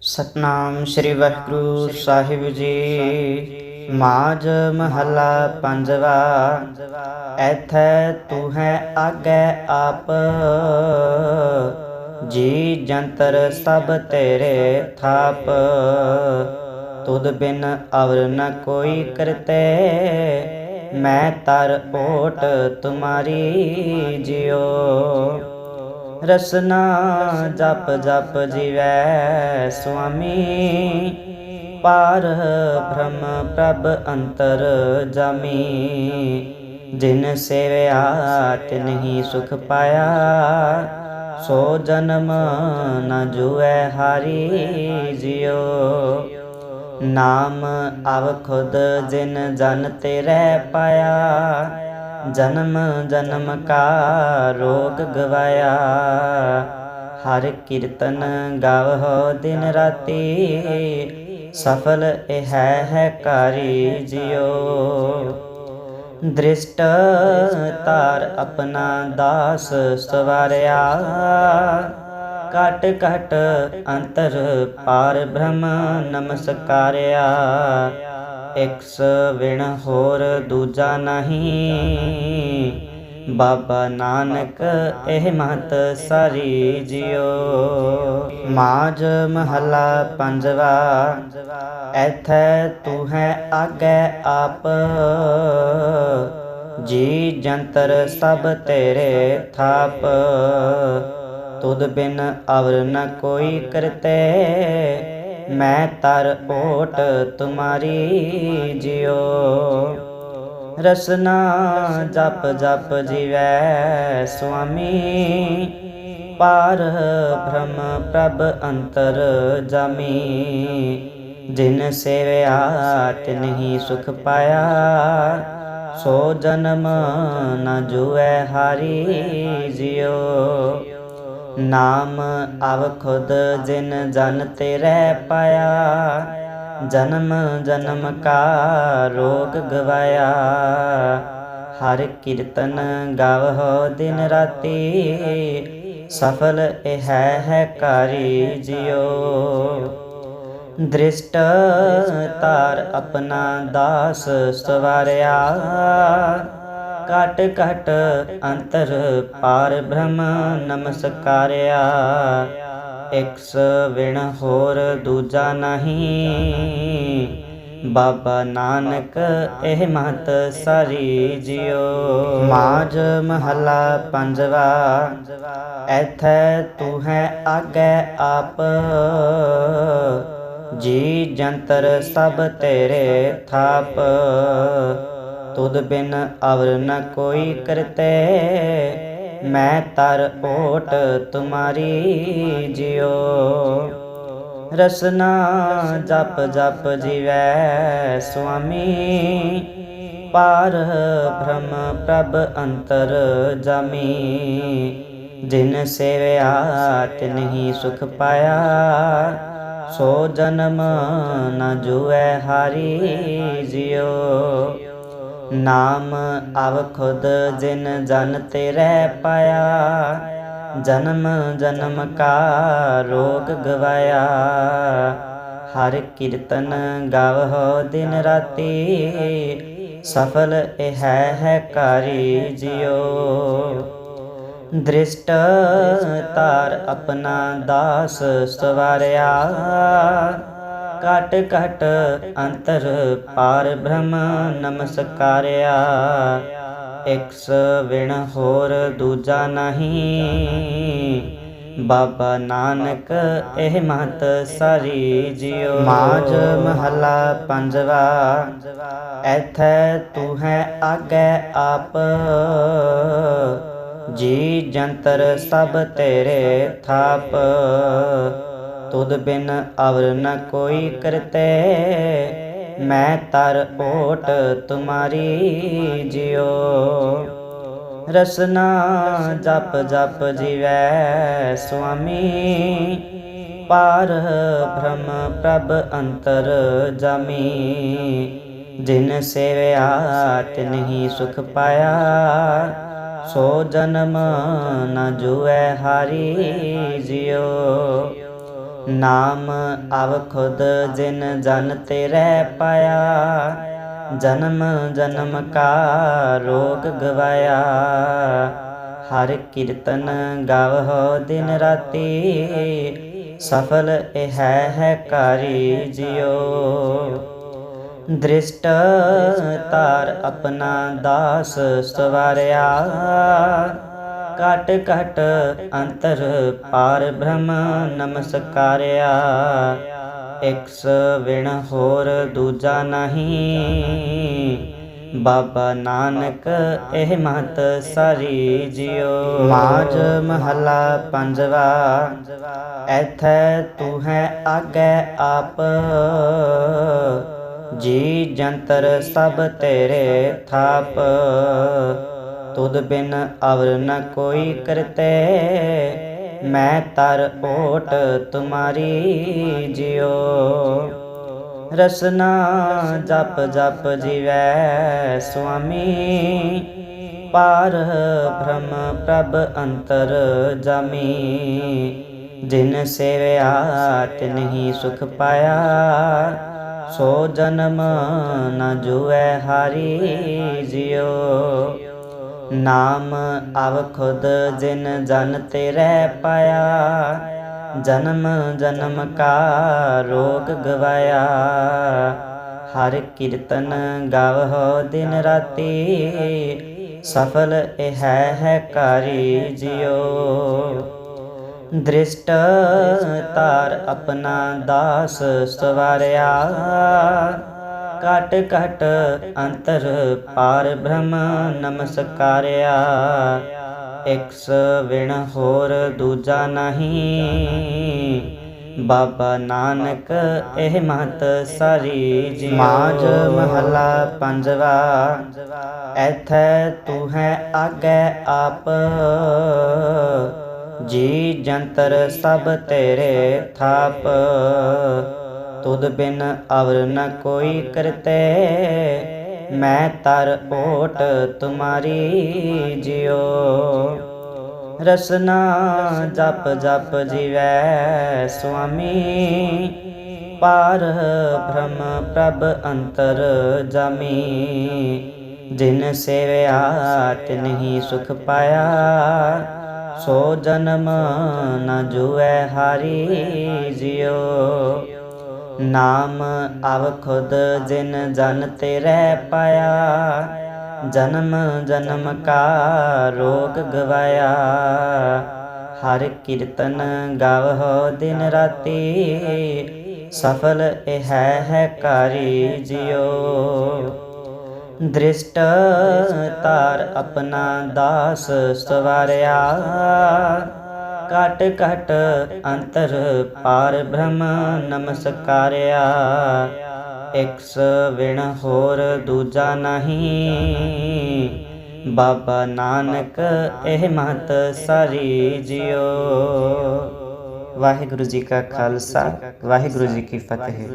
ਸਤਨਾਮ ਸ੍ਰੀ ਵਾਹਿਗੁਰੂ ਸਾਹਿਬ ਜੀ। ਮਾਜ ਮਹੱਲਾ ਪੰਜਵਾ, ਐਥੈ ਤੂੰ ਹੈ ਆਗੇ ਆਪ। ਜੀ ਜੰਤਰ ਸਭ ਤੇਰੇ ਥਾਪ। ਤੁਧ ਬਿਨ ਅਵਰ ਨ ਕੋਈ ਕਰਤੇ। ਮੈਂ ਤਰ ਓਟ ਤੁਮਾਰੀ ਜਿਉ। ਰਸਨਾ ਜਪ ਜਪ ਜੀਵੈ ਸੁਆਮੀ। ਪਾਰ ਬ੍ਰਹਮ ਪ੍ਰਭ ਅੰਤਰ ਜਮੀ। ਜਿਨ ਸੇਵਿਆ ਤਿਨਹੀ ਸੁਖ ਪਾਇਆ। ਸੋ ਜਨਮ ਨ ਜੁਐ ਹਾਰੀ ਜਿਉ। ਨਾਮ ਆਵ ਖੁਦ ਜਿਨ ਜਨ ਤੇਰੇ ਪਾਇਆ। ਜਨਮ ਜਨਮ ਕਾ ਰੋਗ ਗਵਾਇਆ। ਹਰ ਕੀਰਤਨ ਗਾਵਹੁ ਦਿਨ ਰਾਤੀ। ਸਫਲ ਇਹ ਹੈ ਕਾਰੀ ਜਿਓ ਦ੍ਰਿਸ਼ਟ ਤਾਰ ਆਪਣਾ ਦਾਸ ਸਵਾਰਿਆ। ਕਟ ਕਟ ਅੰਤਰ ਪਾਰ ਬ੍ਰਹਮ ਨਮਸਕਾਰਿਆ। ਇਕਸ ਵਿਣ ਹੋਰ ਦੂਜਾ ਨਹੀਂ। ਬਾਬਾ ਨਾਨਕ, ਇਹ ਮਤ ਸਾਰੀ ਜਿਉ ਮਾਜ ਮਹੱਲਾ ਪੰਜਵਾ, ਐਥੈ ਤੂੰ ਹੈ ਆਗੇ ਆਪ। ਜੀ ਜੰਤਰ ਸਭ ਤੇਰੇ ਥਾਪ। ਤੁਧ ਬਿਨ ਅਵਰ ਨ ਕੋਈ ਕਰਤੇ। ਮੈਂ ਤਰ ਓਟ ਤੁਮਾਰੀ ਜਿਉ। ਰਸਨਾ ਜਪ ਜਪ ਜੀਵੈ ਸੁਆਮੀ। ਪਾਰ ਬ੍ਰਹਮ ਪ੍ਰਭ ਅੰਤਰ ਜਾਮੀ। ਜਿਨ ਸੇਵਿਆ ਤਿਨਹੀ ਸੁਖ ਪਾਇਆ। ਸੋ ਜਨਮ ਨ ਜੁਐ ਹਾਰੀ ਜਿਉ। ਨਾਮ ਅਵ ਖੁਦ ਜਿਨ ਜਨ ਤੇਰੇ ਪਾਇਆ, ਜਨਮ ਜਨਮ ਕਾ ਰੋਗ ਗਵਾਇਆ। ਹਰ ਕੀਰਤਨ ਗਾਵਹੁ ਦਿਨ ਰਾਤੀ, ਸਫਲ ਇਹ ਹੈ ਕਾਰੀ ਜਿਓ ਦ੍ਰਿਸ਼ਟ ਤਾਰ ਆਪਣਾ ਦਾਸ ਸਵਾਰਿਆ ਕਟ ਕਟ ਅੰਤਰ ਪਾਰ ਬ੍ਰਹਮ ਨਮਸਕਾਰਿਆ। ਇਕਸ ਵਿਣ ਹੋਰ ਦੂਜਾ ਨਹੀਂ। ਬਾਬਾ ਨਾਨਕ ਇਹ ਮਹਤ ਸਾਰੀ ਜਿਉ। ਮਾਜ ਮਹੱਲਾ ਪੰਜਵਾ, ਐਥੈ ਤੂੰ ਹੈ ਆਗੇ ਆਪ। ਜੀ ਜੰਤਰ ਸਭ ਤੇਰੇ ਥਾਪ। ਤੁਧ ਬਿਨ ਅਵਰ ਨ ਕੋਈ ਕਰਤੇ। ਮੈਂ ਤਰ ਓਟ ਤੁਮਾਰੀ ਜਿਉ। ਰਸਨਾ ਜਪ ਜਪ ਜੀਵੈ ਸੁਆਮੀ। ਪਾਰ ਬ੍ਰਹਮ ਪ੍ਰਭ ਅੰਤਰ ਜਮੀ। ਜਿਨ ਸੇਵਿਆ ਤਿਨਹੀ ਸੁਖ ਪਾਇਆ। ਸੋ ਜਨਮ ਨ ਜੁਐ ਹਾਰੀ ਜਿਉ। ਨਾਮ ਆਵ ਖੁਦ ਜਿਨ ਜਨ ਤੇਰੇ ਪਾਇਆ, ਜਨਮ ਜਨਮ ਕਾ ਰੋਗ ਗਵਾਇਆ। ਹਰ ਕੀਰਤਨ ਗਾਵਹੁ ਦਿਨ ਰਾਤੀ, ਸਫਲ ਇਹ ਹੈ ਕਾਰੀ ਜਿਉ। ਦ੍ਰਿਸ਼ਟ ਤਾਰ ਆਪਣਾ ਦਾਸ ਸਵਾਰਿਆ ਘਟ ਕਟ ਅੰਤਰ ਪਾਰ ਬ੍ਰਹਮ ਨਮਸਕਾਰਿਆ। ਇਕਸ ਵਿਣ ਹੋਰ ਦੂਜਾ ਨਹੀਂ। ਬਾਬਾ ਨਾਨਕ ਇਹ ਮਤ ਸਾਰੀ ਜਿਉ ਮਾਜ ਮਹੱਲਾ ਪੰਜਵਾ, ਐਥੈ ਤੂੰ ਹੈ ਆਗੇ ਆਪ। ਜੀ ਜੰਤਰ ਸਭ ਤੇਰੇ ਥਾਪ। ਤੁਧ ਬਿਨ ਅਵਰ ਨ ਕੋਈ ਕਰਤੇ। ਮੈਂ ਤਰ ਓਟ ਤੁਮਾਰੀ ਜਿਉ। ਰਸਨਾ ਜਪ ਜਪ ਜੀਵੈ ਸੁਆਮੀ। ਪਾਰ ਬ੍ਰਹਮ ਪ੍ਰਭ ਅੰਤਰ ਜਮੀ। ਜਿਨ ਸੇਵਿਆ ਤਿਨਹੀ ਸੁਖ ਪਾਇਆ। ਸੋ ਜਨਮ ਨ ਜੁਐ ਹਾਰੀ ਜਿਉ। ਨਾਮ ਆਵ ਖੁਦ ਜਿਨ ਜਨ ਤੇਰੇ ਪਾਇਆ, ਜਨਮ ਜਨਮ ਕਾ ਰੋਗ ਗਵਾਇਆ। ਹਰ ਕੀਰਤਨ ਗਾਵਹੁ ਦਿਨ ਰਾਤੀ, ਸਫਲ ਇਹ ਹੈ ਕਾਰੀ ਜਿਓ ਦ੍ਰਿਸ਼ਟ ਤਾਰ ਆਪਣਾ ਦਾਸ ਸਵਾਰਿਆ ਕਟ ਕਟ ਅੰਤਰ ਪਾਰ ਬ੍ਰਹਮ ਨਮਸਕਾਰਿਆ। ਇਕਸ ਵਿਣ ਹੋਰ ਦੂਜਾ ਨਹੀਂ। ਬਾਬਾ ਨਾਨਕ ਇਹ ਮਹਤ ਸਾਰੀ ਜਿਉ। ਮਾਜ ਮਹਲਾ ਪੰਜਵਾ, ਐਥੈ ਤੂੰ ਹੈ ਆਗੇ ਆਪ। ਜੀ ਜੰਤਰ ਸਭ ਤੇਰੇ ਥਾਪ। ਤੁਧ ਬਿਨ ਅਵਰ ਨ ਕੋਈ ਕਰਤੇ। ਮੈਂ ਤਰ ਓਟ ਤੁਮਾਰੀ ਜਿਉ। ਰਸਨਾ ਜਪ ਜਪ ਜੀਵੈ ਸੁਆਮੀ। ਪਾਰ ਬ੍ਰਹਮ ਪ੍ਰਭ ਅੰਤਰ ਜਮੀ। ਜਿਨ ਸੇਵਿਆ ਤਿਨਹੀ ਸੁਖ ਪਾਇਆ। ਸੋ ਜਨਮ ਨ ਜੁਐ ਹਾਰੀ ਜਿਉ। ਨਾਮ ਆਵ ਖੁਦ ਜਿਨ ਜਨ ਤੇਰੇ ਪਾਇਆ, ਜਨਮ ਜਨਮ ਕਾ ਰੋਗ ਗਵਾਇਆ। ਹਰ ਕੀਰਤਨ ਗਾਵਹੁ ਦਿਨ ਰਾਤੀ, ਸਫਲ ਇਹ ਹੈ ਕਾਰੀ ਜਿਓ ਦ੍ਰਿਸ਼ਟ ਤਾਰ ਆਪਣਾ ਦਾਸ ਸਵਾਰਿਆ ਕਟ ਕਟ ਅੰਤਰ ਪਾਰ ਬ੍ਰਹਮ ਨਮਸਕਾਰਿਆ। ਇਕਸ ਵਿਣ ਹੋਰ ਦੂਜਾ ਨਹੀਂ। ਬਾਬਾ ਨਾਨਕ ਇਹ ਮਹਤ ਸਾਰੀ ਜੀ। ਮਾਜ ਮਹਲਾ ਪੰਜਵਾ। ਐਥੈ ਤੂੰ ਹੈ ਆਗੇ ਆਪ। ਜੀ ਜੰਤਰ ਸਭ ਤੇਰੇ ਥਾਪ। ਤੁਧ ਬਿਨ ਅਵਰ ਨ ਕੋਈ ਕਰਤੇ। ਮੈਂ ਤਰ ਓਟ ਤੁਮਾਰੀ ਜਿਉ। ਰਸਨਾ ਜਪ ਜਪ ਜੀਵੈ ਸੁਆਮੀ। ਪਾਰ ਬ੍ਰਹਮ ਪ੍ਰਭ ਅੰਤਰ ਜਮੀ। ਜਿਨ ਸੇਵਿਆ ਤਿਨਹੀ ਸੁਖ ਪਾਇਆ। ਸੋ ਜਨਮ ਨ ਜੁਐ ਹਾਰੀ ਜਿਉ। ਨਾਮ ਆਵ ਖੁਦ ਜਿਨ ਜਨ ਤੇਰੇ ਪਾਇਆ, ਜਨਮ ਜਨਮ ਕਾ ਰੋਗ ਗਵਾਇਆ। ਹਰ ਕੀਰਤਨ ਗਾਵਹੁ ਦਿਨ ਰਾਤੀ, ਸਫਲ ਇਹ ਹੈ ਕਾਰੀ ਜਿਓ ਦ੍ਰਿਸ਼ਟ ਤਾਰ ਆਪਣਾ ਦਾਸ ਸਵਾਰਿਆ ਕਟ ਕਟ ਅੰਤਰ ਪਾਰ ਬ੍ਰਹਮ ਨਮਸਕਾਰਿਆ। ਇਕਸ ਵਿਣ ਹੋਰ ਦੂਜਾ ਨਹੀਂ। ਬਾਬਾ ਨਾਨਕ ਇਹ ਮਤ ਸਾਰੀ ਜਿਓ ਵਾਹਿਗੁਰੂ ਜੀ ਕਾ ਖਾਲਸਾ, ਵਾਹਿਗੁਰੂ ਜੀ ਕੀ ਫਤਿਹ।